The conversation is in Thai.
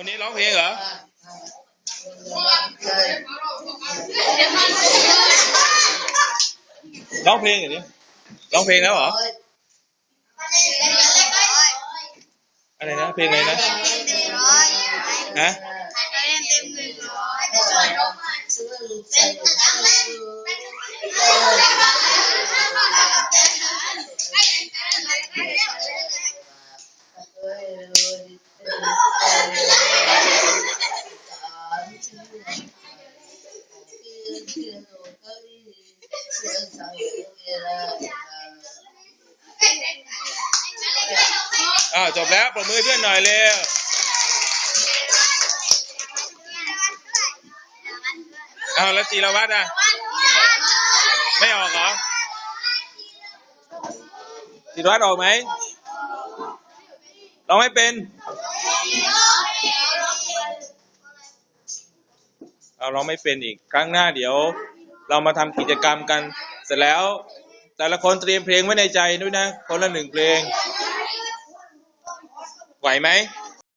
คนนี้ร้องเพลงเหรอร้องเพลงเหรอเนี่ยร้องเพลงแล้วเหรอ อะไรนะ เพลงอะไรนะฮะ อ้าวจบแล้วปรบมือเพื่อนหน่อยเร็วอ้าวแล้วจีรวัตรอะ ไม่ออกเหรอจีรวัตรออกไหมร้องไม่เป็น เราร้องไม่เป็นอีกครั้งหน้าเดี๋ยว เรามาทำกิจกรรมกัน เสร็จแล้ว แต่ละคนเตรียมเพลงไว้ในใจด้วยนะ คนละหนึ่งเพลง ไหวไหม